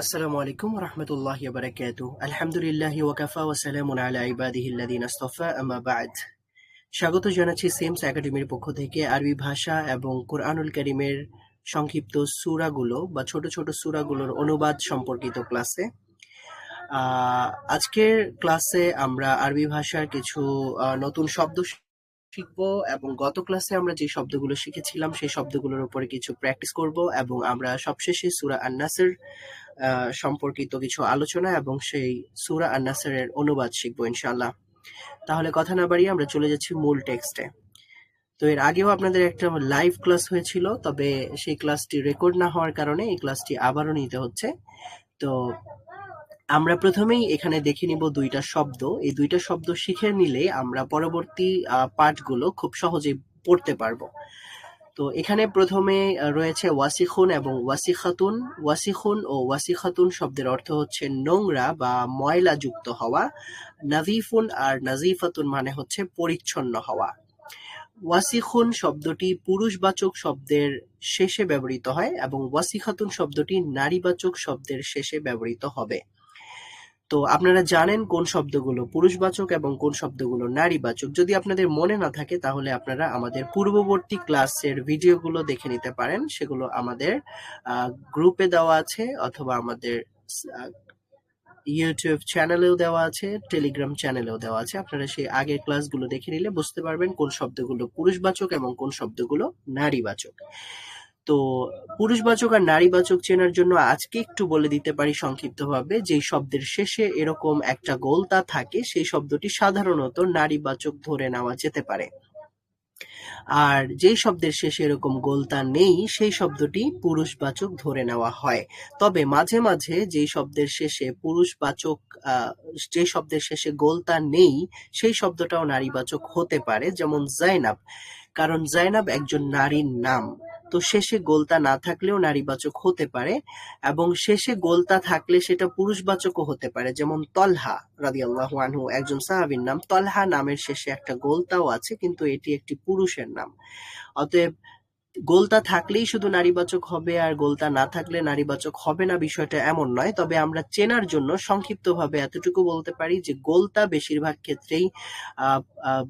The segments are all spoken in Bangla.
আসসালামু আলাইকুম রহমতুল্লাহ বারাকাত আলহামদুলিল্লাহ ওয়াকাফা ওয়াসালামুন আলা ইবাদিহিল্লাদিন আস্তফা, আম্মা বাদ। স্বাগত জানাচ্ছি সেমস একাডেমির পক্ষ থেকে আরবি ভাষা এবং কোরআনুল করিমের সংক্ষিপ্ত সূরাগুলো বা ছোট ছোট সূরাগুলোর অনুবাদ সম্পর্কিত ক্লাসে। আজকের ক্লাসে আমরা আরবি ভাষার কিছু নতুন শব্দ শিখব এবং গত ক্লাসে আমরা যে শব্দগুলো শিখেছিলাম, সেই শব্দগুলোর উপরে কিছু প্র্যাকটিস করব এবং আমরা সবশেষে সুরা আন-নাসর সম্পর্কিত কিছু আলোচনা এবং সেই সুরা আন-নাসরের অনুবাদ শিখব ইনশাআল্লাহ। তাহলে কথা না বাড়িয়ে আমরা চলে যাচ্ছি মূল টেক্সটে তো এর আগেও আপনাদের একটা লাইভ ক্লাস হয়েছিল, তবে সেই ক্লাসটি রেকর্ড না হওয়ার কারণে এই ক্লাসটি আবারও নিতে হচ্ছে। তো আমরা প্রথমেই এখানে দেখে নিব দুইটা শব্দ। এই দুইটা শব্দ শিখে নিলে আমরা পরবর্তী পাঠগুলো খুব সহজেই পড়তে পারব। তো এখানে প্রথমে রয়েছে ওয়াসিখুন এবং ওয়াসিখাতুন। ওয়াসিখুন ও ওয়াসিখাতুন শব্দের অর্থ হচ্ছে নোংরা বা ময়লা যুক্ত হওয়া। নাজিফুন আর নাজিফাতুন মানে হচ্ছে পরিচ্ছন্ন হওয়া। ওয়াসিখুন শব্দটি পুরুষবাচক শব্দের শেষে ব্যবহৃত হয় এবং ওয়াসিখাতুন শব্দটি নারীবাচক শব্দের শেষে ব্যবহৃত হবে। তো আপনারা জানেন কোন শব্দগুলো পুরুষবাচক এবং কোন শব্দগুলো নারীবাচক। যদি আপনাদের মনে না থাকে, তাহলে আপনারা আমাদের পূর্ববর্তী ক্লাসের ভিডিওগুলো দেখে নিতে পারেন। সেগুলো আমাদের গ্রুপে দেওয়া আছে অথবা আমাদের ইউটিউব চ্যানেলেও দেওয়া আছে, টেলিগ্রাম চ্যানেলেও দেওয়া আছে। আপনারা সেই আগের ক্লাসগুলো দেখে নিলে বুঝতে পারবেন কোন শব্দগুলো পুরুষবাচক এবং কোন শব্দগুলো নারীবাচক। তো পুরুষবাচক আর নারীবাচক চেনার জন্য আজকে একটু বলে দিতে পারি সংক্ষিপ্তভাবে যে শব্দের শেষে এরকম একটা গোলতা থাকে, সেই শব্দটি সাধারণত নারীবাচক ধরে নেওয়া যেতে পারে। আর যেই শব্দের শেষে এরকম গোলতা নেই, সেই শব্দটি পুরুষবাচক ধরে নেওয়া হয়। তবে মাঝে মাঝে যেই শব্দের শেষে পুরুষবাচক যে শব্দের শেষে গোলতা নেই, সেই শব্দটাও নারীবাচক হতে পারে, যেমন জাইনাব। কারণ জাইনাব একজন নারীর নাম। তো শেষে গোলতা না থাকলেও নারীবাচক হতে পারে এবং শেষে গোলতা থাকলে সেটা পুরুষবাচকও হতে পারে। যেমন তলহা রাদিয়াল্লাহ আনহু, একজন সাহাবীর নাম। তলহা নামের শেষে একটা গোলতাও আছে, কিন্তু এটি একটি পুরুষের নাম। অতএব গোলতা থাকলেই শুধু নারীবাচক হবে আর গোলতা না থাকলে নারীবাচক হবে না বিষয়টা এমন নয়। তবে আমরা চেনার জন্য সংক্ষিপ্তভাবে এতটুকু বলতে পারি যে গোলতা বেশিরভাগ ক্ষেত্রেই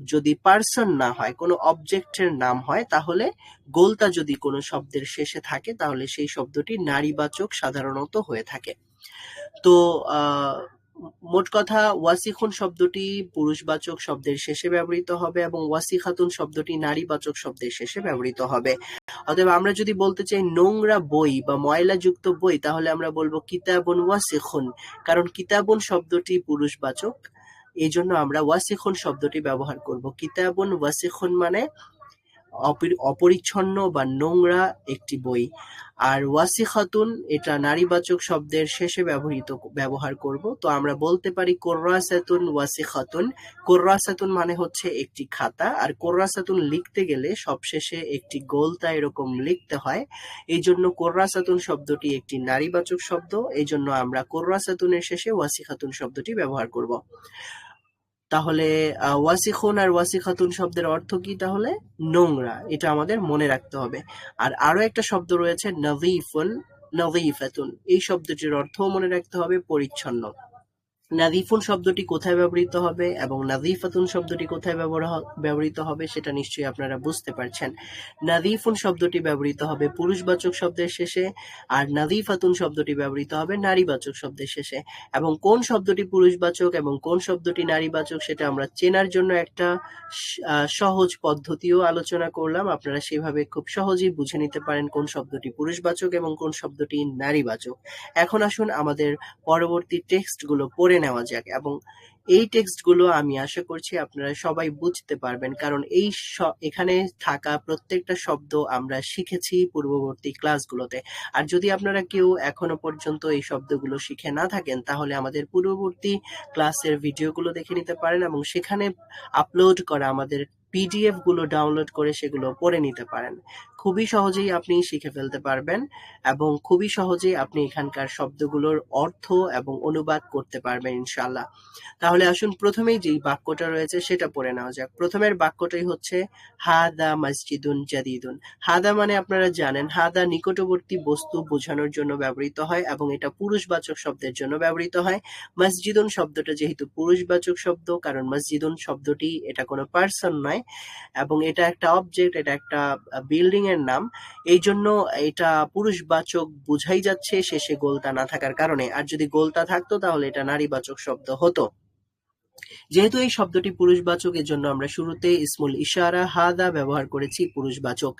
যদি পার্সন না হয় কোনো অবজেক্টের নাম হয় তাহলে গোলতা যদি কোনো শব্দের শেষে থাকে তাহলে সেই শব্দটি নারীবাচক সাধারণত হয়ে থাকে। তো আহ, মোট কথা ওয়াসিখুন শব্দটি পুরুষবাচক শব্দের শেষে ব্যবহৃত হবে এবং ওয়াসিখাতুন শব্দটি নারীবাচক শব্দের শেষে ব্যবহৃত হবে। অতএব আমরা যদি বলতে চাই নোংরা বই বা ময়লাযুক্ত বই, তাহলে আমরা বলব কিতাবুন ওয়াসিখুন, কারণ কিতাবুন শব্দটি পুরুষবাচক। এই জন্য আমরা ওয়াসিখুন শব্দটি ব্যবহার করব। কিতাবুন ওয়াসিখুন মানে অপরিচ্ছন্ন বা নোংরা একটি বই। আর ওয়াসিখাতুন, এটা নারীবাচক শব্দের শেষে ব্যবহৃত, ব্যবহার করব। তো আমরা বলতে পারি কোর্রাসাতুন ওয়াসিখাতুন। কোর্রাসাতুন মানে হচ্ছে একটি খাতা। আর কোর্রাসাতুন লিখতে গেলে সবশেষে একটি গোলতা এরকম লিখতে হয়। এই জন্য কোর্রাসাতুন শব্দটি একটি নারীবাচক শব্দ। এই জন্য আমরা কোর্রাসাতুনের শেষে ওয়াসিখাতুন শব্দটি ব্যবহার করব। তাহলে ওয়াসিখুন আর ওয়াসিখাতুন শব্দের অর্থ কি তাহলে? নোংরা, এটা আমাদের মনে রাখতে হবে। আর আরও একটা শব্দ রয়েছে নভিফুন নভিফাতুন এই শব্দটির অর্থও মনে রাখতে হবে পরিচ্ছন্ন। নাজিফুন শব্দটি কোথায় ব্যবহৃত হবে এবং নাজিফাতুন শব্দটি কোথায় ব্যবহৃত হবে সেটা নিশ্চয়ই আপনারা বুঝতে পারছেন। নাজিফুন শব্দটি ব্যবহৃত হবে পুরুষবাচক শব্দের শেষে আর নাজিফাতুন শব্দটি ব্যবহৃত হবে নারীবাচক শব্দের শেষে। এবং কোন শব্দটি পুরুষবাচক এবং কোন শব্দটি নারীবাচক সেটা আমরা চেনার জন্য একটা সহজ পদ্ধতিও আলোচনা করলাম। আপনারা সেভাবে খুব সহজেই বুঝে নিতে পারেন কোন শব্দটি পুরুষবাচক এবং কোন শব্দটি নারীবাচক। এখন আসুন আমাদের পরবর্তী টেক্সটগুলো পড়ে নেওয়া যাক এবং এই টেক্সটগুলো আমি আশা করছি আপনারা সবাই বুঝতে পারবেন। কারণ এই এখানে থাকা প্রত্যেকটা শব্দ আমরা শিখেছি পূর্ববর্তী ক্লাসগুলোতে। আর যদি আপনারা কেউ এখনও পর্যন্ত এই শব্দগুলো শিখে না থাকেন, তাহলে আমাদের পূর্ববর্তী ক্লাসের ভিডিওগুলো দেখে নিতে পারেন এবং সেখানে আপলোড করা আমাদের পিডিএফগুলো ডাউনলোড করে সেগুলো পড়ে নিতে পারেন। খুবই সহজেই আপনি শিখে ফেলতে পারবেন এবং খুবই সহজেই আপনি এখানকার শব্দগুলোর অর্থ এবং অনুবাদ করতে পারবেন ইনশাল্লাহ তাহলে আসুন প্রথমেই যেই বাক্যটা রয়েছে সেটা পড়ে নেওয়া যাক। প্রথমের বাক্যটাই হচ্ছে, হাদা মসজিদুন জাদিদুন। হাদা মানে আপনারা জানেন, হাদা নিকটবর্তী বস্তু বোঝানোর জন্য ব্যবহৃত হয় এবং এটা পুরুষবাচক শব্দের জন্য ব্যবহৃত হয়। মসজিদুন শব্দটা যেহেতু পুরুষবাচক শব্দ, কারণ মসজিদুন শব্দটি এটা কোনো পার্সন নয় এবং এটা একটা অবজেক্ট এটা একটা বিল্ডিং এর নাম। এই জন্য এটা পুরুষবাচক বুঝাই যাচ্ছে শেষে গোলতা না থাকার কারণে। আর যদি গোলতা থাকতো তাহলে এটা নারীবাচক শব্দ হতো। যেহেতু এই শব্দটি পুরুষবাচক এর জন্য আমরা শুরুতে ইসমুল ইশারা, হাদা ব্যবহার করেছি পুরুষবাচক।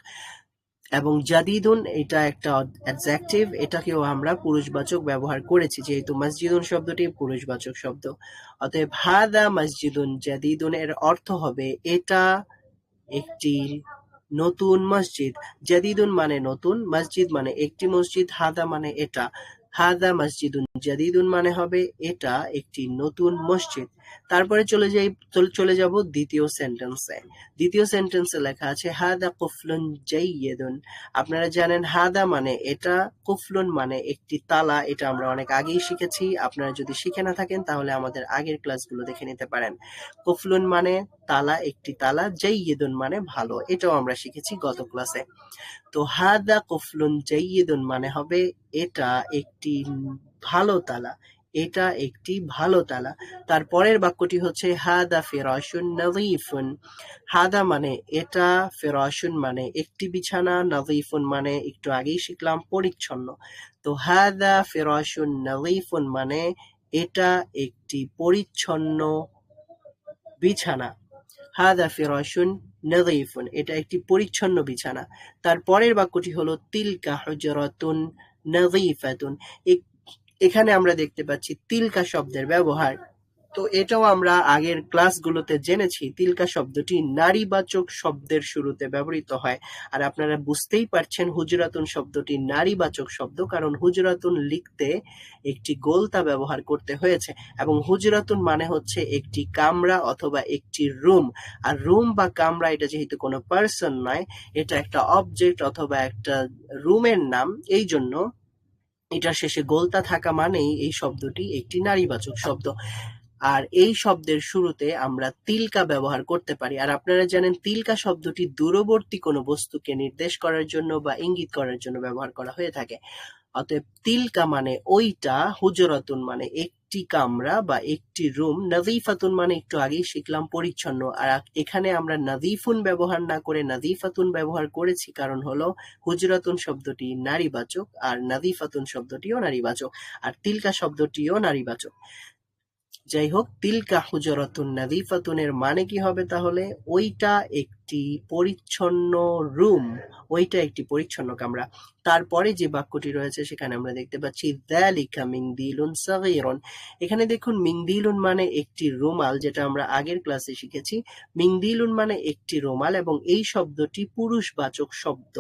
এবং জাদিদুন, এটা একটা অ্যাডজেক্টিভ, এটাকেও আমরা পুরুষবাচক ব্যবহার করেছি, যেহেতু মসজিদুন শব্দটি পুরুষবাচক শব্দ। অতএব হাদা মসজিদুন জাদিদুন এর অর্থ হবে, এটা একটি নতুন মসজিদ। জাদিদুন মানে নতুন, মসজিদ মানে একটি মসজিদ, হাদা মানে এটা। হাদা মসজিদুন জাদিদুন মানে হবে এটা একটি নতুন মসজিদ। তারপরে চলে যাই, চলে যাব দ্বিতীয় সেন্টেন্সে দ্বিতীয় সেন্টেন্সে লেখা আছে, হাদা কুফলুন জাইয়েদুন আপনারা জানেন, হাদা মানে এটা, কুফলুন মানে একটি তালা, এটা আমরা অনেক আগেই শিখেছি। আপনারা যদি শিখে না থাকেন, তাহলে আমাদের আগের ক্লাসগুলো দেখে নিতে পারেন। কুফলুন মানে তালা, একটি তালা জাইয়েদুন মানে ভালো, এটাও আমরা শিখেছি গত ক্লাসে তো, হাদা কুফলুন জাইয়েদুন মানে হবে এটা একটি ভালো তালা এটা একটি ভালো তালা। তার পরের বাক্যটি হচ্ছে, হাদা ফেরাসুন নজিফুন হাদা মানে এটা ফেরাসুন মানে একটি বিছানা নজিফুন মানে একটু আগেই শিখলাম, পরিচ্ছন্ন। তো হাদা ফেরাসুন নজিফুন মানে এটা একটি পরিচ্ছন্ন বিছানা। হাদা ফিরাশুন নদীফুন এটা একটি পরিচ্ছন্ন বিছানা। তার পরের বাক্যটি হলো, তিলকা হজরতুন নদীফাতুন এখানে আমরা দেখতে পাচ্ছি তিলকা শব্দের ব্যবহার। তো এটাও আমরা আগের ক্লাসগুলোতে জেনেছি, তিলকা শব্দটি নারীবাচক শব্দের শুরুতে ব্যবহৃত হয়। আর আপনারা বুঝতেই পারছেন হুজরাতুন শব্দটি নারীবাচক শব্দ, কারণ হুজরাতুন লিখতে একটি গোলতা ব্যবহার করতে হয়েছে এবং হুজরাতুন মানে হচ্ছে একটি কামরা অথবা একটি রুম। আর রুম বা কামরা এটা যেহেতু কোনো পার্সন নয়, এটা একটা অবজেক্ট অথবা একটা রুমের নাম এই জন্য এটার শেষে গোলতা থাকা মানেই এই শব্দটি একটি নারীবাচক শব্দ। আর এই শব্দের শুরুতে আমরা তিলকা ব্যবহার করতে পারি। আর আপনারা জানেন, তিলকা শব্দটি দূরবর্তী কোনো বস্তুকে নির্দেশ করার জন্য বা ইঙ্গিত করার জন্য ব্যবহার করা হয়ে থাকে। অতএব তিলকা মানে ওইটা, হুজরাতুন মানে একটি কামরা বা একটি রুম, নাজিফাতুন মানে একটু আগেই শিখলাম পরিচ্ছন্ন। আর এখানে আমরা নাজিফুন ব্যবহার না করে নাজিফাতুন ব্যবহার করেছি, কারণ হলো হুজরাতুন শব্দটি নারীবাচক আর নাজিফাতুন শব্দটিও নারীবাচক। আর তিলকা শব্দটিও নারীবাচক। যাই হোক তিলকা হুজরাতুন নাদিফাতুনের মানে কি হবে তাহলে? ওইটা একটি পরিচ্ছন্ন রুম। ওইটা একটি পরিচ্ছন্ন কামরা তারপরে যে বাক্যটি রয়েছে, সেখানে আমরা দেখতে পাচ্ছি দ্যালিকা মিংদিলুন সাগীরুন। এখানে দেখুন মিংদিলুন মানে একটি রুমাল, যেটা আমরা আগের ক্লাসে শিখেছি। মিংদিলুন মানে একটি রুমাল এবং এই শব্দটি পুরুষবাচক শব্দ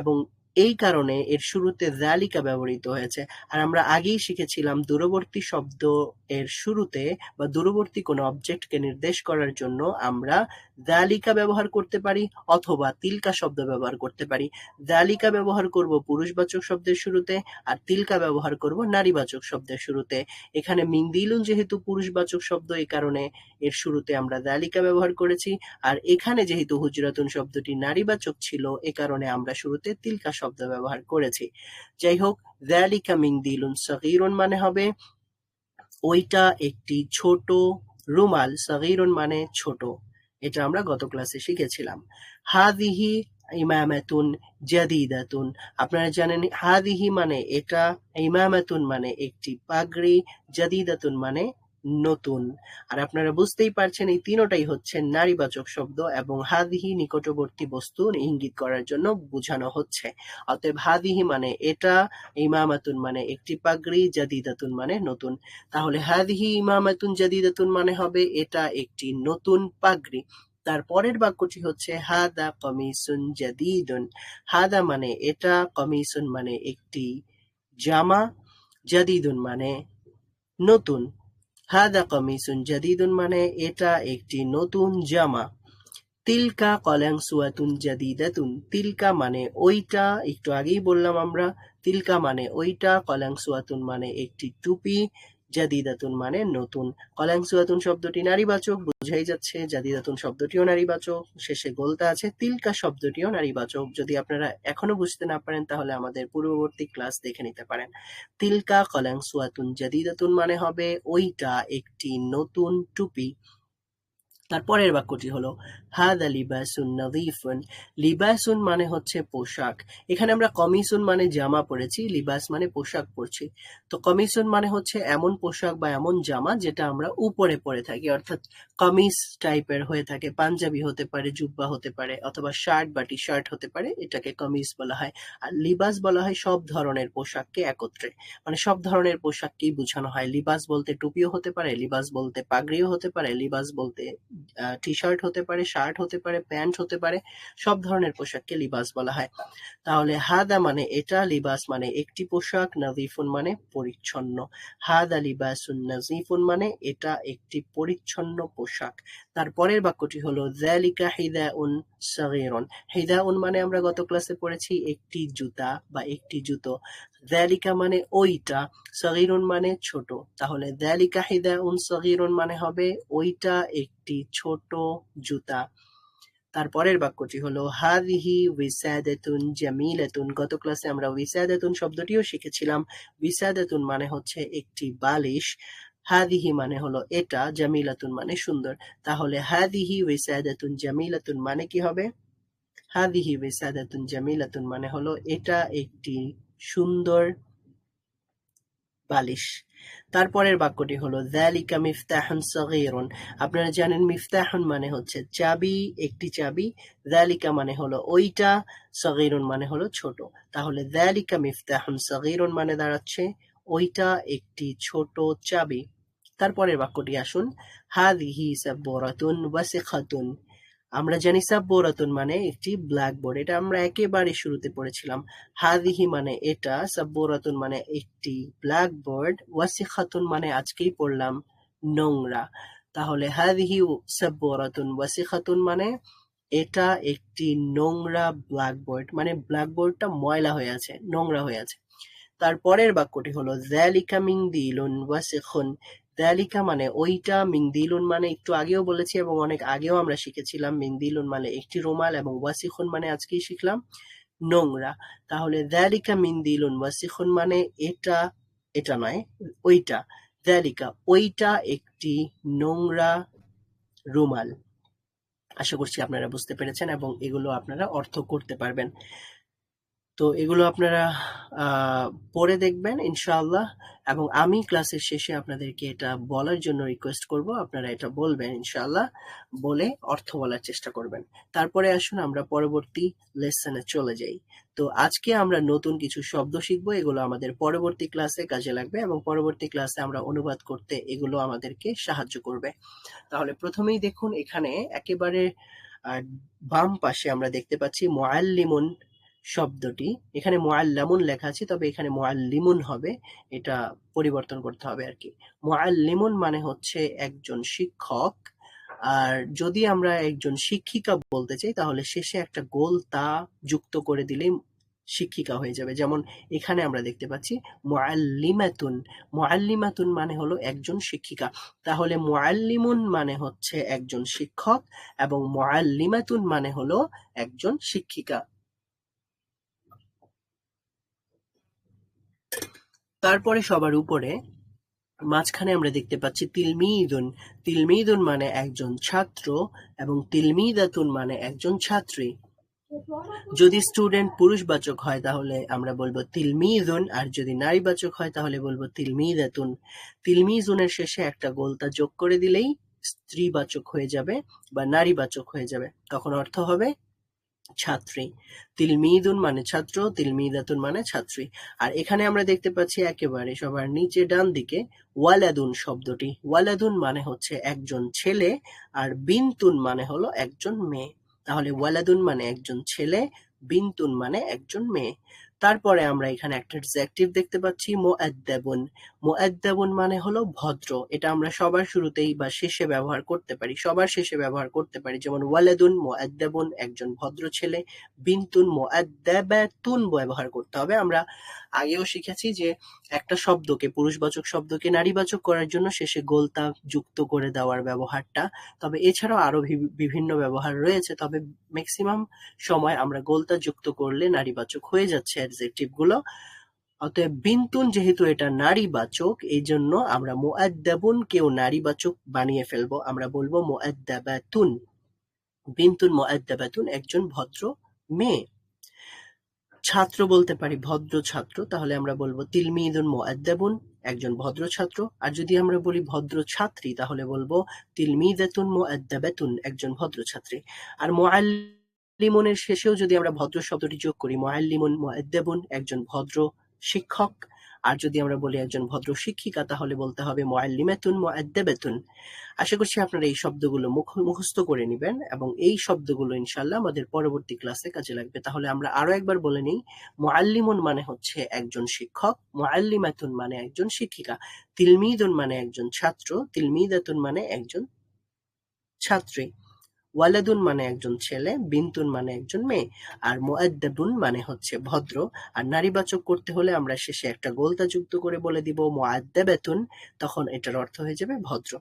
এবং এই কারণে এর শুরুতে জালিকা ব্যবহৃত হয়েছে। আর আমরা আগেই শিখেছিলাম দূরবর্তী শব্দ এর শুরুতে বা দূরবর্তী কোনো অবজেক্টকে নির্দেশ করার জন্য আমরা জালিকা ব্যবহার করতে পারি অথবা তিলকা শব্দ ব্যবহার করতে পারি। জালিকা ব্যবহার করব পুরুষবাচক শব্দের শুরুতে আর তিলকা ব্যবহার করব নারীবাচক শব্দের শুরুতে। এখানে মিংদিলুন যেহেতু পুরুষবাচক শব্দ এই কারণে এর শুরুতে আমরা জালিকা ব্যবহার করেছি। আর এখানে যেহেতু হুজরাতুন শব্দটি নারীবাচক ছিল, এ কারণে আমরা শুরুতে তিলকা শব্দ ব্যবহার করেছি। যাই হোক, জালিকা মিংদিলুন সগীরুন মানে হবে ওইটা একটি ছোট রুমাল। সগীরুন মানে ছোট। এটা আমরা গত ক্লাসে শিখেছিলাম। হাদিহি ইমামাতুন জাদিদাতুন। আপনারা জানেন হাদিহি মানে এটা, ইমামাতুন মানে একটি পাগড়ি, জাদিদাতুন মানে নতুন। আর আপনারা বুঝতেই পারছেন এই তিনটাই হচ্ছে নারীবাচক শব্দ এবং হাদিহি নিকটবর্তী বস্তু ইঙ্গিত করার জন্য বোঝানো হচ্ছে। অতএব হাদিহি মানে এটা, ইমামাতুন মানে একটি পাগড়ি, জাদিদাতুন মানে নতুন। তাহলে হাদিহি, ইমামাতুন, জাদিদাতুন মানে হবে এটা একটি নতুন পাগড়ি। তার পরের বাক্যটি হচ্ছে হাদা কমিসুন জাদিদুন। হাদা মানে এটা, কমিসুন মানে একটি জামা, জাদিদুন মানে নতুন। হাদা কমিসুন জাদিদুন মানে এটা একটি নতুন জামা। তিলকা কলাং সুয়াতুন জাদিদাতুন। তিলকা মানে ওইটা, একটু আগেই বললাম আমরা, তিলকা মানে ওইটা, কলাং সুয়াতুন মানে একটি টুপি। জাদিদাতুন মানে নতুন। কলাংসুয়াতুন শব্দটি নারীবাচক, বোঝাই যাচ্ছে জাদিদাতুন শব্দটিও নারীবাচক, শেষে গোলতা আছে তিলকা শব্দটিও নারীবাচক। যদি আপনারা এখনও বুঝতে না পারেন, তাহলে আমাদের পূর্ববর্তী ক্লাস দেখে নিতে পারেন। তিলকা কলাংসুয়াতুন জাদিদাতুন মানে হবে ওইটা একটি নতুন টুপি। তারপরের বাক্যটি হলো হাদা লিবাসুন নদীফুন লিবাসুন মানে হচ্ছে পোশাক। এখানে আমরা কমিসুন মানে জামা পরেছি, লিবাস মানে পোশাক পরছি। তো কমিসুন মানে হচ্ছে এমন পোশাক বা এমন জামা যেটা আমরা উপরে পরে থাকি, অর্থাৎ কমিস টাইপের হয়ে থাকে, পাঞ্জাবি হতে পারে, জুব্বা হতে পারে, অথবা শার্ট বা টি শার্ট হতে পারে, এটাকে কমিস বলা হয়। আর লিবাস বলা হয় সব ধরনের পোশাককে একত্রে। মানে সব ধরনের পোশাককেই বোঝানো হয়। লিবাস বলতে টুপিও হতে পারে, লিবাস বলতে পাগড়িও হতে পারে, লিবাস বলতে টি শার্ট হতে পারে শার্ট হতে পারে, প্যান্ট হতে পারে, সব ধরনের পোশাককে লিবাস বলা হয়। তাহলে হাদা মানে এটা, লিবাস মানে একটি পোশাক, নাজিফুন মানে পরিচ্ছন্ন। হাদা লিবাসুন নাজিফুন মানে এটা একটি পরিচ্ছন্ন পোশাক। তারপরের বাক্যটি হলো জালিকা হিদাউন সাগীরুন। হিদাউন মানে আমরা গত ক্লাসে পড়েছি, একটি জুতা বা একটি জুতো। জালিকা মানে ওইটা, সগীরুন মানে ছোট। তাহলে জালিকা হিদাউন সগীরুন মানে হবে ওইটা একটি ছোট জুতা। তারপরের বাক্যটি হলো হাদিহি উইসাদাতুন জামিলাতুন। গত ক্লাসে আমরা উইসাদাতুন শব্দটিও শিখেছিলাম। উইসাদাতুন মানে হচ্ছে একটি বালিশ। হাদিহি মানে হলো এটা, জামিলাতুন মানে সুন্দর। তাহলে হাদিহি উইসাদাতুন জামিলাতুন মানে কি হবে? হাদিহি উইসাদাতুন জামিলাতুন মানে হলো এটা একটি সুন্দর বালিশ। তারপরের বাক্যটি হলো যালিকা মিফতাহুন সগীরুন আপনারা জানেন মিফতাহুন মানে হচ্ছে চাবি, একটি চাবি। যালিকা মানে হলো ওইটা, সগীরুন মানে হলো ছোট। তাহলে যালিকা মিফতাহুন সগীরুন মানে দাঁড়াচ্ছে, ওইটা একটি ছোট চাবি। তারপরের বাক্যটি আসুন হাদিহি সাব্বরাতুন ওয়াসিখাতুন আমরা জানি সাব্বরাতুন মানে একটি ব্ল্যাকবোর্ড এটা আমরা একেবারে শুরুতে পড়েছিলাম। হাদিহি মানে এটা, সাব্বরাতুন মানে একটি ব্ল্যাকবোর্ড ওয়াসিখাতুন মানে আজকেই পড়লাম নোংরা। তাহলে হাদিহি সাব্বরাতুন, ওয়াসিখাতুন মানে এটা একটি নোংরা ব্ল্যাকবোর্ড মানে ব্ল্যাকবোর্ডটা ময়লা হয়ে আছে, নোংরা হয়ে আছে। তারপরের বাক্যটি হলো জালিকা মিং দিলুন ওয়াসিখুন জালিকা মানে ওইটা, মিংদিলুন মানে একটু আগেও বলেছি এবং অনেক আগেও আমরা শিখেছিলাম। মিংদিলুন মানে একটি রুমাল এবং ওয়াসিখুন মানে আজকেই শিখলাম। নোংরা। তাহলে জালিকা মিন্দিলুন ওয়াসিখুন মানে এটা এটা নয়, ওইটা। জালিকা ওইটা একটি নোংরা রুমাল। আশা করছি আপনারা বুঝতে পেরেছেন এবং এগুলো আপনারা অর্থ করতে পারবেন। তো এগুলো আপনারা পড়ে দেখবেন, ইনশাআল্লাহ। এবং আমি ক্লাসের শেষে আপনাদেরকে এটা বলার জন্য রিকোয়েস্ট করব, আপনারা এটা বলবেন, ইনশাআল্লাহ। বলে অর্থ বলার চেষ্টা করবেন। তারপরে আসুন, আমরা পরবর্তী লেসনে চলে যাই। তো আজকে আমরা নতুন কিছু শব্দ শিখব, এগুলো আমাদের পরবর্তী ক্লাসে কাজে লাগবে এবং পরবর্তী ক্লাসে আমরা অনুবাদ করতে এগুলো আমাদেরকে সাহায্য করবে। তাহলে প্রথমেই দেখুন, এখানে একেবারে বাম পাশে আমরা দেখতে পাচ্ছি, মুআল্লিমুন শব্দটি। এখানে মুআল্লামুন লেখা আছে, তবে এখানে মুআল্লিমুন হবে, এটা পরিবর্তন করতে হবে আর কি মুআল্লিমুন মানে হচ্ছে একজন শিক্ষক, আর যদি আমরা একজন শিক্ষিকা বলতে চাই, তাহলে শেষে একটা গোল তা যুক্ত করে দিলেই শিক্ষিকা হয়ে যাবে। যেমন এখানে আমরা দেখতে পাচ্ছি, মুআল্লিমাতুন। মুআল্লিমাতুন মানে হলো একজন শিক্ষিকা। তাহলে মুআল্লিমুন মানে হচ্ছে একজন শিক্ষক, এবং মুআল্লিমাতুন মানে হলো একজন শিক্ষিকা। তারপরে সবার উপরে মাঝখানে আমরা দেখতে পাচ্ছি তিলমিদুন। তিলমিদুন মানে একজন ছাত্র এবং তিলমিদাতুন মানে একজন ছাত্রী। যদি স্টুডেন্ট পুরুষবাচক হয় তাহলে আমরা বলব তিলমিদুন, আর যদি নারীবাচক হয় তাহলে বলব তিলমিদাতুন। তিলমিজুনের শেষে একটা গোলতা যোগ করে দিলেই স্ত্রীবাচক হয়ে যাবে বা নারীবাচক হয়ে যাবে। তখন অর্থ হবে ছাত্রী। তিলমিদুন মানে ছাত্র, তিলমিদাতুন মানে ছাত্রী। আর এখানে আমরা দেখতে পাচ্ছি একেবারে সবার নিচে ডান দিকে ওয়ালাদুন শব্দটি। ওয়ালাদুন মানে হচ্ছে একজন ছেলে আর বিনতুন মানে হলো একজন মেয়ে। তাহলে ওয়ালাদুন মানে একজন ছেলে, বিনতুন মানে একজন মেয়ে। তারপরে আমরা এখানে একটা অ্যাডজেক্টিভ দেখতে পাচ্ছি মুআদ্দাবুন মুআদ্দাবুন মানে হলো ভদ্র। এটা আমরা সবার শুরুতেই বা শেষে ব্যবহার করতে পারি, সবার শেষে ব্যবহার করতে পারি। যেমন ওয়ালাদুন মুআদ্দাবুন একজন ভদ্র ছেলে। বিনতুন মুআদ্দাবাতুন ব্যবহার করতে হবে। আমরা আগেও শিখেছি যে একটা শব্দকে, পুরুষবাচক শব্দকে নারীবাচক করার জন্য শেষে গোলতা যুক্ত করে দেওয়ার ব্যবহারটা। তবে এছাড়াও আরও বিভিন্ন ব্যবহার রয়েছে। তবে ম্যাক্সিমাম সময় আমরা গোলতা যুক্ত করলে নারীবাচক হয়ে যাচ্ছে অ্যাডজেক্টিভগুলো। অতএব বিন্তুন যেহেতু এটা নারীবাচক এই জন্য আমরা মুআদ্দাবুন কেউ নারীবাচক বানিয়ে ফেলব। আমরা বলব মুআদ্দাবাতুন। বিন্তুন মুআদ্দাবাতুন একজন ভদ্র মেয়ে। ছাত্র বলতে পারি ভদ্র ছাত্র, তাহলে আমরা বলব তিলমিদুন মুআদ্দাবুন। একজন ভদ্র ছাত্র আর যদি আমরা বলি ভদ্র ছাত্রী তাহলে বলব তিলমি তিলমিদাতুন মুআদ্দাবাতুন, একজন ভদ্র ছাত্রী আর মুআল্লিমুনের শেষেও যদি আমরা ভদ্র শব্দটি যোগ করি, মুআল্লিমুন মুআদ্দাবুন, একজন ভদ্র শিক্ষক আর যদি আমরা বলি একজন ভদ্র শিক্ষিকা, তাহলে বলতে হবে মুআল্লিমাতুন মুআদ্দাবাতুন। আশা করছি আপনারা এই শব্দগুলো মুখ- মুখস্থ করে নেবেন এবং এই শব্দগুলো ইনশাল্লাহ আমাদের পরবর্তী ক্লাসে কাজে লাগবে। তাহলে আমরা আরও একবার বলে নিই, মুআল্লিমুন মানে হচ্ছে একজন শিক্ষক, মুআল্লিমাতুন মানে একজন শিক্ষিকা, তিলমিদুন মানে একজন ছাত্র, তিলমিদাতুন মানে একজন ছাত্রী। ওয়ালাদুন মানে একজন ছেলে, বিন্তুন মানে একজন মেয়ে, আর মুআদ্দাবুন মানে হচ্ছে ভদ্র। আর নারীবাচক করতে হলে আমরা শেষে একটা গোলতা যুক্ত করে বলে দিব মুআদ্দাবাতুন, তখন এটার অর্থ হয়ে যাবে ভদ্র।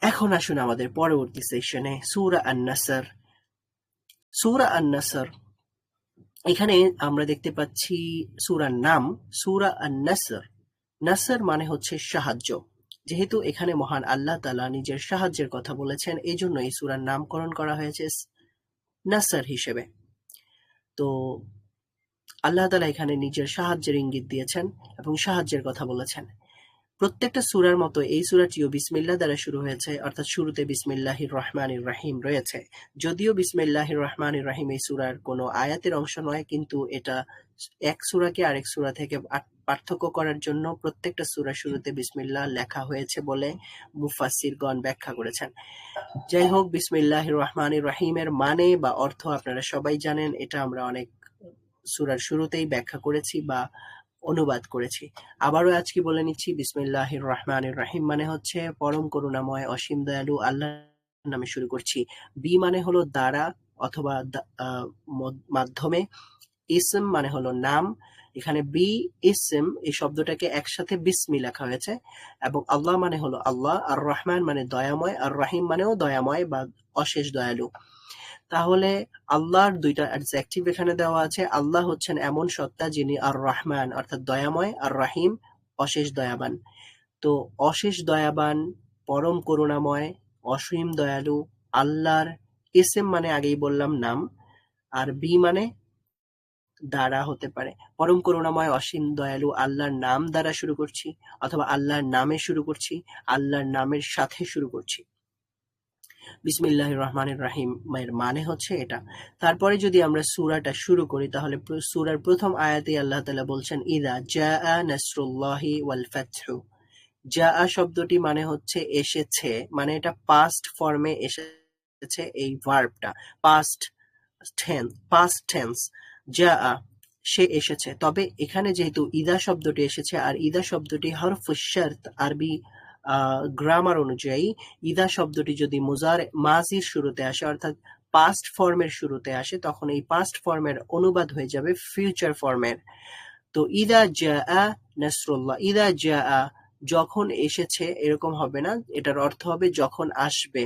এখন আসুন আমাদের পরবর্তী সেশনে সুরা আন্নাসার। সুরা সূরা আন-নাসর, এখানে আমরা দেখতে পাচ্ছি সূরার নাম, সুরা আন-নাসর। মানে হচ্ছে সাহায্য। যেহেতু এখানে মহান আল্লাহ তালা নিজের সাহায্যের কথা বলেছেন এই জন্য এই সুরার নামকরণ করা হয়েছে নাসার হিসেবে। তো আল্লাহ তালা এখানে নিজের সাহায্যের ইঙ্গিত দিয়েছেন এবং সাহায্যের কথা বলেছেন। প্রত্যেকটা সূরার মতো এই সূরাটিও বিসমিল্লাহ দ্বারা শুরু হয়েছে, অর্থাৎ শুরুতে বিসমিল্লাহির রহমানির রাহিম রয়েছে। যদিও বিসমিল্লাহির রহমানির রাহিম এই সূরার কোনো আয়াতের অংশ নয়, কিন্তু এটা এক সূরাকে আরেক সূরা থেকে পার্থক্য করার জন্য প্রত্যেকটা সূরা শুরুতে বিসমিল্লাহ লেখা হয়েছে বলে মুফাসসিরগণ ব্যাখ্যা করেছেন। যাই হোক, বিসমিল্লাহির রহমানির রাহিমের মানে বা অর্থ আপনারা সবাই জানেন, এটা আমরা অনেক সূরার শুরুতেই ব্যাখ্যা করেছি বা অনুবাদ করেছি। আবারও আজকে বলে নিচ্ছি, বিসমিল্লাহির রহমানির রাহিম মানে হচ্ছে পরম করুণাময়, অসীম দয়ালু আল্লাহ নামে শুরু করছি। বি মানে হলো দ্বারা অথবা মাধ্যমে। ইসম মানে হলো নাম। এখানে বি, ইসম, এই শব্দটাকে একসাথে বিসমি লেখা হয়েছে, এবং আল্লাহ মানে হলো আল্লাহ, আর রহমান মানে দয়াময়, আর রাহিম মানেও দয়াময় বা অশেষ দয়ালু। তাহলে আল্লাহর দুইটা অ্যাডজেক্টিভ এখানে দেওয়া আছে, আল্লাহ হচ্ছেন এমন সত্তা যিনি আর রহমান, অর্থাৎ দয়াময়, আর রাহিম, অশেষ দয়াবান। তো অশেষ দয়াবান, পরম করুণাময়, অসীম দয়ালু, আল্লাহর, ইসেম মানে আগেই বললাম নাম, আর বি মানে দ্বারা হতে পারে। পরম করুণাময় অসীম দয়ালু আল্লাহর নাম দ্বারা শুরু করছি অথবা আল্লাহর নামে শুরু করছি, আল্লাহর নামের সাথে শুরু করছি। বিসমিল্লাহির রহমানির রাহিম এর মানে হচ্ছে এটা। তারপরে যদি আমরা সূরাটা শুরু করি, তাহলে সূরার প্রথম আয়াতে আল্লাহ তালা বলছেন, ইদা জাআ নাসরুল্লাহি ওয়াল ফাতহু। জাআ শব্দটি মানে হচ্ছে এসেছে মানে এটা পাস্ট ফর্মে এসেছে এই ভার্বটা পাস্ট টেন্স পাস্ট টেন্স জাআ, সে এসেছে। তবে এখানে যেহেতু ইদা শব্দটি এসেছে, আর ইদা শব্দটি হরফ শর্ত আরবি গ্রামার অনুযায়ী, ইদা শব্দটি যদি মুজার, মাজির শুরুতে আসে, অর্থাৎ পাস্ট ফর্মের শুরুতে আসে, তখন এই পাস্ট ফর্মের অনুবাদ হয়ে যাবে ফিউচার ফর্মের তো ইদা জাআ নাসরুল্লাহ, ইদা জাআ যখন এসেছে, এরকম হবে না, এটার অর্থ হবে যখন আসবে।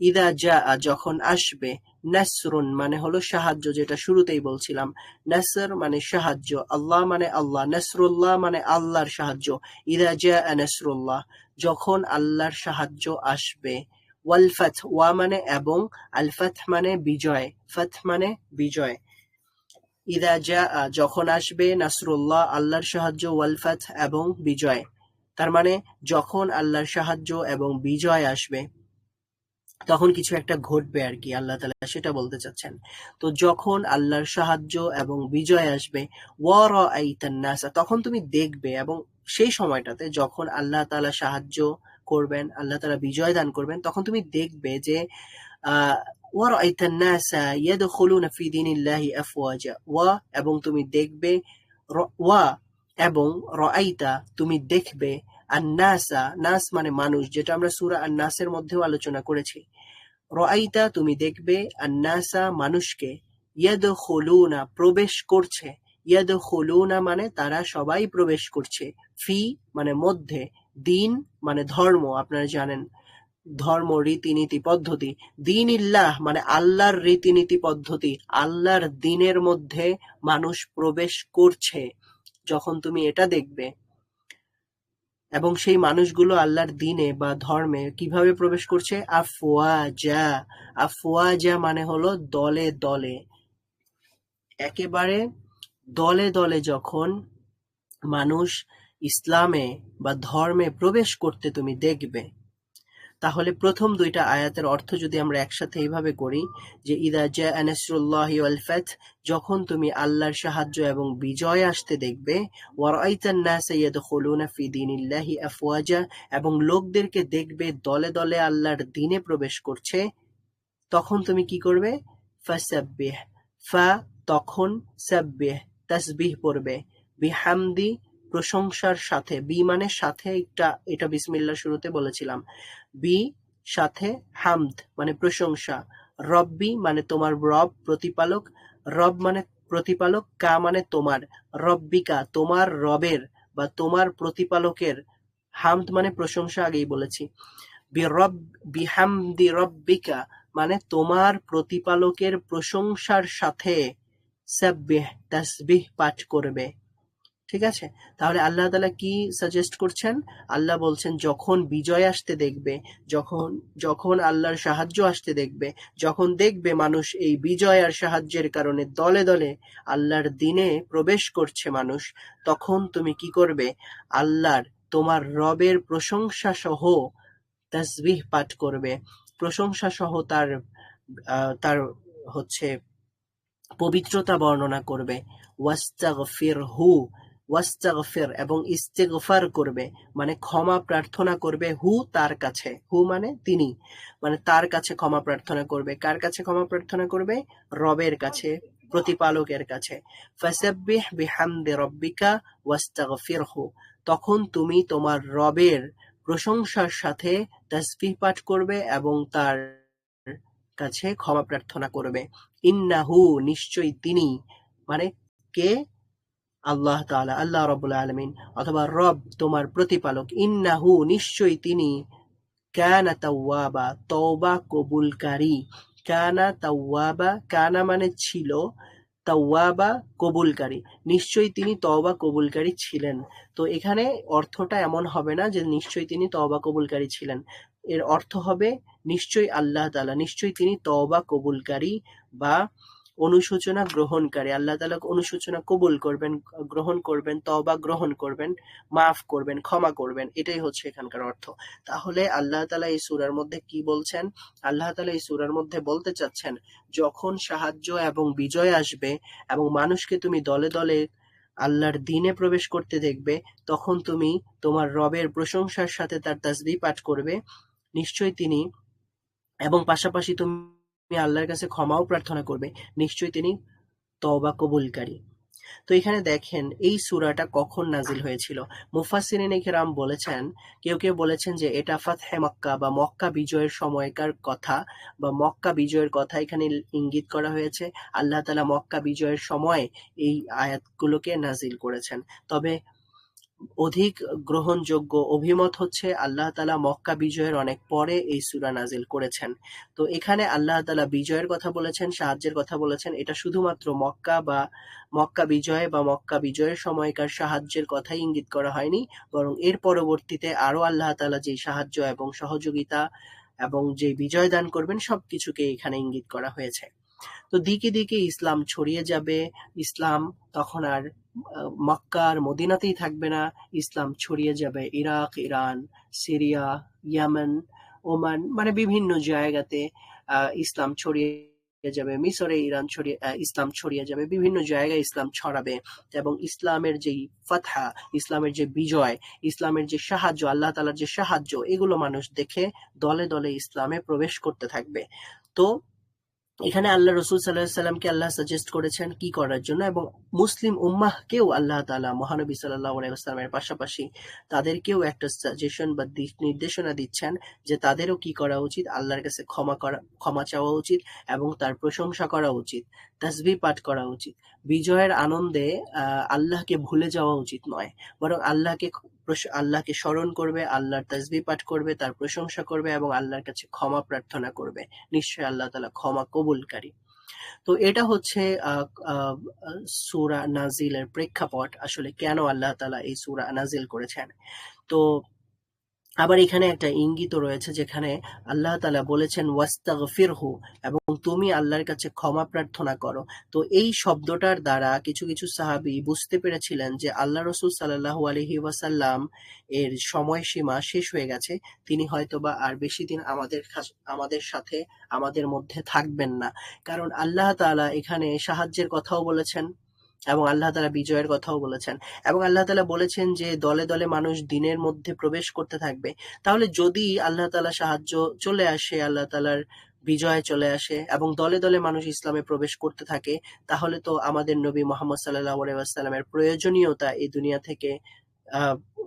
ইদা জাআ যখন আসবে, নাসরুন মানে হলো সাহায্য যেটা শুরুতেই বলছিলাম। নাসর মানে সাহায্য, আল্লাহ মানে আল্লাহ, নাসরুল্লাহ মানে আল্লাহর সাহায্য। ইদা জাআ নাসরুল্লাহ, যখন আল্লাহর সাহায্য আসবে। ওয়াল ফাত, ওয়া মানে এবং, আল ফাত মানে বিজয়, ফাত মানে বিজয়। ইদা জাআ যখন আসবে, নাসরুল্লাহ, আল্লাহর সাহায্য, ওয়াল ফাত এবং বিজয়। তার মানে যখন আল্লাহর সাহায্য এবং বিজয় আসবে। তখন কিছু একটা ঘটবে আর কি, আল্লাহ তালা সেটা বলতে চাচ্ছেন। তো যখন আল্লাহর সাহায্য এবং বিজয় আসবে নাসা, তখন তুমি দেখবে এবং সেই সময়টাতে যখন আল্লাহ তাআলা সাহায্য করবেন, আল্লাহ তালা বিজয় দান করবেন, তখন তুমি দেখবে যে ওয়ারাইতা নাসা ওয়া এবং তুমি দেখবে ওয়া এবং রাইতা তুমি দেখবে আর নাসা নাস মানে মানুষ, যেটা আমরা সূরা আর নাসের মধ্যেও আলোচনা করেছি। রাইতা তুমি দেখবে আর নাসা মানুষকে ইয়াদখুলুনা, প্রবেশ করছে। ইয়াদখুলুনা মানে তারা সবাই প্রবেশ করছে। ফি মানে মধ্যে, দিন মানে ধর্ম, আপনারা জানেন। ধর্ম, রীতিনীতি, পদ্ধতি। দিন ইল্লাহ মানে আল্লাহর রীতিনীতি, পদ্ধতি। আল্লাহর দিনের মধ্যে মানুষ প্রবেশ করছে। যখন তুমি এটা দেখবে এবং সেই মানুষগুলো আল্লাহর দিনে বা ধর্মে কীভাবে প্রবেশ করছে? আফওয়াজা। আফওয়াজা মানে হলো দলে দলে। একেবারে দলে দলে যখন মানুষ ইসলামে বা ধর্মে প্রবেশ করতে তুমি দেখবে তাহলে প্রথম দুইটা আয়াতের অর্থ যদি আমরা একসাথে এইভাবে করি যে, ইদা জা যখন তুমি আল্লাহর সাহায্য এবং বিজয় আসতে দেখবে এবং লোকদেরকে দেখবে দলে দলে আল্লাহর দিনে প্রবেশ করছে, তখন তুমি কি করবে? ফা তখন সাব্বিহ, তাসবিহ পড়বে। বিহামদি প্রশংসার সাথে, বি মানে সাথে একটা, এটা বিসমিল্লাহ শুরুতে বলেছিলাম। বি সাথে হামদ মানে প্রশংসা রব্বি মানে তোমার রব, প্রতিপালক, রব মানে প্রতিপালক, কা মানে তোমার রব্বিকা তোমার রবের বা তোমার প্রতিপালকের, হামদ মানে প্রশংসা আগেই বলেছি। বিরব বিহামদি রব্বিকা মানে তোমার প্রতিপালকের প্রশংসার সাথে সাব্বিহ, তাসবিহ পাঠ করবে। ঠিক আছে? তাহলে আল্লাহ তালা কি সাজেস্ট করছেন? আল্লাহ বলছেন, যখন বিজয় আসতে দেখবে, যখন যখন আল্লাহর সাহায্য আসতে দেখবে, যখন দেখবে মানুষ এই বিজয় আর সাহায্যের কারণে দলে দলে আল্লাহর দিনে প্রবেশ করছে মানুষ, তখন তুমি কি করবে? আল্লাহর, তোমার রবের প্রশংসা সহ তাসবিহ পাঠ করবে। প্রশংসা সহ তার তার হচ্ছে পবিত্রতা বর্ণনা করবে। ওয়াস্তাগফির হু ওয়াস্তাগফির এবং ইস্তেগফার করবে। মানে ক্ষমা প্রার্থনা করবে হু তার কাছে। হু মানে তিনি। মানে তার কাছে ক্ষমা প্রার্থনা করবে। কার কাছে ক্ষমা প্রার্থনা করবে? রবের কাছে, প্রতিপালকের কাছে। ফাসাব্বিহ বিহামদি রব্বিকা ওয়াস্তাগফিরহু। তখন তুমি তোমার রবের প্রশংসার সাথে তাসবিহ পাঠ করবে এবং তার কাছে ক্ষমা প্রার্থনা করবে। ইন্নাহু, নিশ্চয়ই তিনি। মানে কে? আল্লাহ তাআলা, আল্লাহ রব্বুল আলামিন, অথবা রব তোমার প্রতিপালক, ইন্নাহু নিশ্চয়ই তিনি কানা তাওয়াবা, তওবা কবুলকারী। কানা তাওয়াবা, কানা মানে ছিল, তাওয়াবা কবুলকারী। নিশ্চয়ই তিনি তওবা কবুলকারী ছিলেন। তো এখানে অর্থটা এমন হবে না যে নিশ্চয়ই তিনি তওবা কবুলকারী ছিলেন। এর অর্থ হবে, নিশ্চয়ই আল্লাহ তাআলা, নিশ্চয়ই তিনি তওবা কবুলকারী বা অনুশোচনা গ্রহণকারী, আল্লাহ তাআলা অনুশোচনা কবুল করবেন, গ্রহণ করবেন, তওবা গ্রহণ করবেন, মাফ করবেন, ক্ষমা করবেন, এটাই হচ্ছে এখানকার অর্থ। তাহলে আল্লাহ তালা এই সুরার মধ্যে কি বলছেন? আল্লাহ তালা এই সুরার মধ্যে বলতে চাচ্ছেন, যখন সাহায্য এবং বিজয় আসবে এবং মানুষকে তুমি দলে দলে আল্লাহর দিনে প্রবেশ করতে দেখবে, তখন তুমি তোমার রবের প্রশংসার সাথে তার তাজবি পাঠ করবে। নিশ্চয়ই তিনি এবং পাশাপাশি তুমি আল্লাহর কাছে ক্ষমাও প্রার্থনা করবে। নিশ্চয়ই তিনি তওবা কবুলকারী। তো এখানে দেখেন, এই সুরাটা কখন নাজিল হয়েছিল? মুফাসসিরিন কেরাম বলেছেন, কেউ কেউ বলেছেন যে এটা ফাতহে মক্কা বা মক্কা বিজয়ের সময়কার কথা বা মক্কা বিজয়ের কথা এখানে ইঙ্গিত করা হয়েছে। আল্লাহ তালা মক্কা বিজয়ের সময় এই আয়াতগুলোকে নাজিল করেছেন। তবে অধিক গ্রহণযোগ্য অভিমত হচ্ছে আল্লাহ তালা মক্কা বিজয়ের অনেক পরে এই সুরা নাজিল করেছেন। তো এখানে আল্লাহ তালা বিজয়ের কথা বলেছেন, সাহায্যের কথা বলেছেন। এটা শুধুমাত্র মক্কা বা মক্কা বিজয় বা মক্কা বিজয়ের সময়কার সাহায্যের কথাই ইঙ্গিত করা হয়নি, বরং এর পরবর্তীতে আরও আল্লাহ তালা যে সাহায্য এবং সহযোগিতা এবং যে বিজয় দান করবেন সবকিছুকে এখানে ইঙ্গিত করা হয়েছে। তো দিকে দিকে ইসলাম ছড়িয়ে যাবে ইসলাম তখন আর আহ, মক্কা আর মদিনাতেই থাকবে না ইসলাম ছড়িয়ে যাবে Iraq Iran Syria Yemen Oman মানে বিভিন্ন জায়গাতে ইসলাম ছড়িয়ে যাবে মিশরে ইরান ছড়িয়ে ইসলাম ছড়িয়ে যাবে বিভিন্ন জায়গায় ইসলাম ছড়াবে এবং ইসলামের যেই ফাতহা ইসলামের যে বিজয় ইসলামের যে সাহায্য আল্লাহ তাআলার যে সাহায্য এগুলো মানুষ দেখে দলে দলে ইসলামে প্রবেশ করতে থাকবে। তো এখানে আল্লাহ রসুল সাল্লাহ সাল্লামকে আল্লাহ সাজেস্ট করেছেন কি করার জন্য এবং মুসলিম উম্মাহকেও আল্লাহ তালা মহানবী সাল্লাহ আলাইসাল্লামের পাশাপাশি তাদেরকেও একটা সাজেশন বা দিক নির্দেশনা দিচ্ছেন যে তাদেরও কি করা উচিত? আল্লাহর কাছে ক্ষমা করা, ক্ষমা চাওয়া উচিত এবং তার প্রশংসা করা উচিত তাসবি পাঠ করা উচিত। বিজয়ের আনন্দে আল্লাহকে ভুলে যাওয়া উচিত নয়। বরং আল্লাহকে আল্লাহকে স্মরণ করবে, আল্লাহর তাসবি পাঠ করবে, তার প্রশংসা করবে এবং আল্লাহর কাছে ক্ষমা প্রার্থনা করবে। নিশ্চয়ই আল্লাহ তালা ক্ষমা কবুলকারী। তো এটা হচ্ছে সুরা নাজিলের প্রেক্ষাপট আসলে কেন আল্লাহ তালা এই সুরা নাজিল করেছেন। তো আবার এখানে একটা ইঙ্গিত রয়েছে যেখানে আল্লাহ তালা বলেছেন, ওয়াস্তাগফিরহু এবং তুমি আল্লাহর কাছে ক্ষমা প্রার্থনা করো। তো এই শব্দটার দ্বারা কিছু কিছু সাহাবী বুঝতে পেরেছিলেন যে আল্লাহ রসুল সাল্লাল্লাহু আলাইহি ওয়াসাল্লাম এর সময়সীমা শেষ হয়ে গেছে। তিনি হয়তোবা আর বেশি দিন আমাদের আমাদের সাথে, আমাদের মধ্যে থাকবেন না। কারণ আল্লাহ তাআলা এখানে সাহায্যের কথাও বলেছেন। এবং আল্লাহ তালা বিজয়ের কথাও বলেছেন। এবং আল্লাহ তালা বলেছেন যে, দলে দলে মানুষ দিনের মধ্যে প্রবেশ করতে থাকবে। তাহলে যদি আল্লাহ তালা সাহায্য চলে আসে, আল্লাহ তাআলার বিজয় চলে আসে এবং দলে দলে মানুষ ইসলামে প্রবেশ করতে থাকে, তাহলে তো আমাদের নবী মোহাম্মদ ওয়াসাল্লামের প্রয়োজনীয়তা এই দুনিয়া থেকে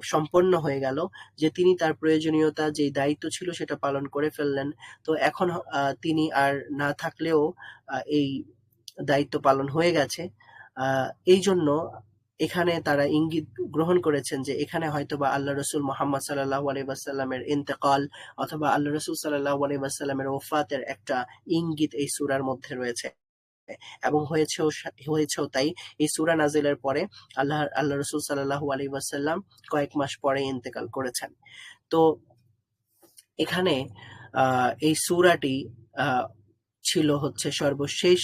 সম্পন্ন হয়ে গেল। যে তিনি তার প্রয়োজনীয়তা যে দায়িত্ব ছিল সেটা পালন করে ফেললেন। তো এখন তিনি আর না থাকলেও এই দায়িত্ব পালন হয়ে গেছে। এই জন্য এখানে তারা ইঙ্গিত গ্রহণ করেছেন যে এখানে হয়তোবা আল্লাহ রসুল মোহাম্মদ সাল্লাহ আলাইসাল্লামের ইন্তেকাল অথবা আল্লাহ রসুল সাল্লাহ আলাইসাল্লামের ওফাতের একটা ইঙ্গিত এই সূরার মধ্যে রয়েছে। এবং হয়েছেও হয়েছেও তাই এই সুরা নাজিলের পরে আল্লাহ আল্লাহ রসুল সাল্লাহু আলী ওয়াসাল্লাম কয়েক মাস পরে ইন্তেকাল করেছেন। তো এখানে এই সুরাটি ছিল হচ্ছে সর্বশেষ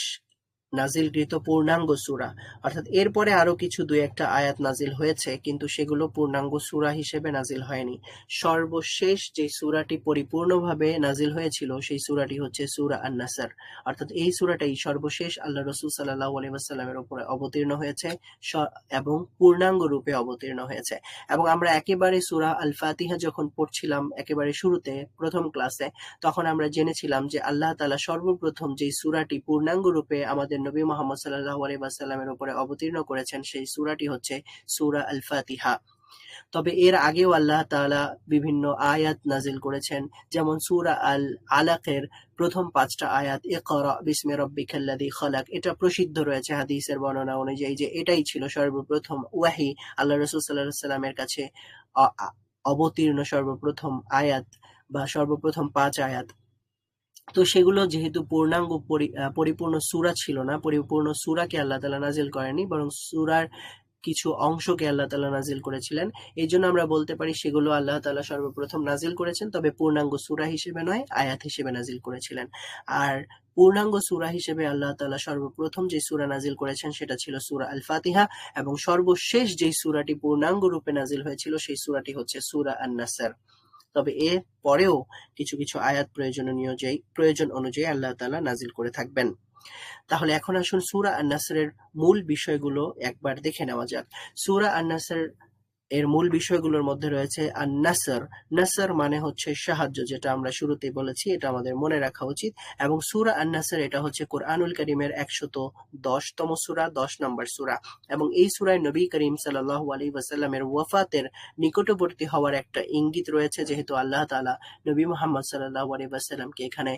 নাজিলকৃত পূর্ণাঙ্গ সূরা। অর্থাৎ এরপরে আরও কিছু দুই একটা আয়াত নাজিল হয়েছে, কিন্তু সেগুলো পূর্ণাঙ্গ সূরা হিসেবে নাজিল হয়নি। সর্বশেষ যে সূরাটি পরিপূর্ণভাবে নাজিল হয়েছিল, সেই সূরাটি হচ্ছে সূরা আন-নাসর। অর্থাৎ এই সূরাটাই সর্বশেষ আল্লাহ রসুল সাল্লাল্লাহু আলাইহি উপরে অবতীর্ণ হয়েছে এবং পূর্ণাঙ্গ রূপে অবতীর্ণ হয়েছে। এবং আমরা একেবারে সূরা আল ফাতিহা যখন পড়ছিলাম একেবারে শুরুতে, প্রথম ক্লাসে, তখন আমরা জেনেছিলাম যে আল্লাহ তাআলা সর্বপ্রথম যে সূরাটি পূর্ণাঙ্গ রূপে আমাদের নবী মোহাম্মদ সাল্লাল্লাহু আলাইহি ওয়াসাল্লামের উপরে অবতীর্ণ করেছেন সেই সুরাটি হচ্ছে সুরা আল ফাতিহা তবে এর আগেও আল্লাহ তাআলা বিভিন্ন আয়াত নাজিল করেছেন, যেমন সূরা আল আলাকের প্রথম পাঁচটা আয়াত, ইকরা বিসমি রাব্বিকাল্লাযী খালাক, এটা প্রসিদ্ধ রয়েছে হাদিসের বর্ণনা অনুযায়ী যে এটাই ছিল সর্বপ্রথম ওয়াহি। আল্লাহ রাসূল আলাইহি সাল্লামের কাছে অবতীর্ণ সর্বপ্রথম আয়াত বা সর্বপ্রথম পাঁচ আয়াত। তো সেগুলো যেহেতু পূর্ণাঙ্গ পরিপূর্ণ সুরা ছিল না, পরিপূর্ণ সূরাকে আল্লাহ তালা নাজিল করেনি বরং সূরার কিছু অংশকে আল্লাহ তালা নাজিল করেছিলেন। এই জন্য আমরা বলতে পারি সেগুলো আল্লাহ তালা সর্বপ্রথম নাজিল করেছেন, তবে পূর্ণাঙ্গ সুরা হিসেবে নয়, আয়াত হিসেবে নাজিল করেছিলেন। আর পূর্ণাঙ্গ সূরা হিসেবে আল্লাহ তাআলা সর্বপ্রথম যে সুরা নাজিল করেছেন সেটা ছিল সুরা আল ফাতিহা এবং সর্বশেষ যেই সুরাটি পূর্ণাঙ্গ রূপে নাজিল হয়েছিল সেই সূরাটি হচ্ছে সুরা আন-নাসর। তবে এর পরেও কিছু কিছু আয়াত প্রয়োজন অনুযায়ী প্রয়োজন অনুযায়ী আল্লাহ তালা নাজিল করে থাকবেন। তাহলে এখন আসুন সুরা আন-নাসরের মূল বিষয়গুলো একবার দেখে নেওয়া যাক। সুরা আন-নাসর এর মূল বিষয়গুলোর মধ্যে রয়েছে আন-নাসর। নাসর মানে হচ্ছে সাহায্য, যেটা আমরা শুরুতেই বলেছি, এটা আমাদের মনে রাখা উচিত। এবং সুরা আন-নাসর, এটা হচ্ছে কোরআনুল কারীমের 110তম সূরা 10 নম্বর সুরা। এবং এই সূরায় নবী করিম সাল্লাল্লাহু আলাইহি ওয়াসাল্লামের ওয়াফাতের নিকটবর্তী হওয়ার একটা ইঙ্গিত রয়েছে, যেহেতু আল্লাহ তাআলা নবী মোহাম্মদ সাল্লাহ আলাইহি ওয়াসাল্লামকে এখানে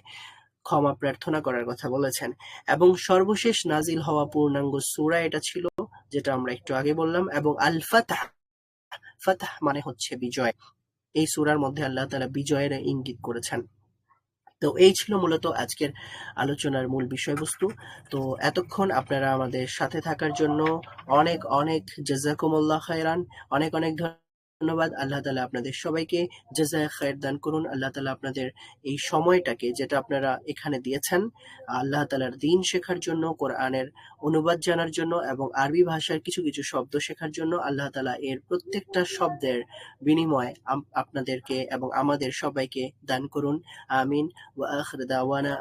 ক্ষমা প্রার্থনা করার কথা বলেছেন। এবং সর্বশেষ নাজিল হওয়া পূর্ণাঙ্গ সুরা এটা ছিল, যেটা আমরা একটু আগে বললাম। এবং আল ফাতহ মানে হচ্ছে বিজয়। এই সুরার মধ্যে আল্লাহ তালা বিজয়ের ইঙ্গিত করেছেন। তো এই ছিল মূলত আজকের আলোচনার মূল বিষয়বস্তু। তো এতক্ষণ আপনারা আমাদের সাথে থাকার জন্য অনেক অনেক জাজাকুমুল্লাহ খায়রান। অনেক অনেক ধন্যবাদ। আল্লাহ তালা আপনাদের সবাইকে জাযায়ে খায়ের দান করুন। আল্লাহ তালা আপনাদের এই সময়টাকে যেটা আপনারা এখানে দিয়েছেন, আল্লাহ তালার দিন শেখার জন্য, কোরআনের অনুবাদ জানার জন্য এবং আরবি ভাষার কিছু কিছু শব্দ শেখার জন্য আল্লাহ তালা এর প্রত্যেকটা শব্দের বিনিময় আপনাদেরকে এবং আমাদের সবাইকে দান করুন। আমিন। ওয়া আখির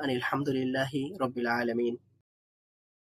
আনিল হামদুলিল্লাহি রাব্বিল আলামিন।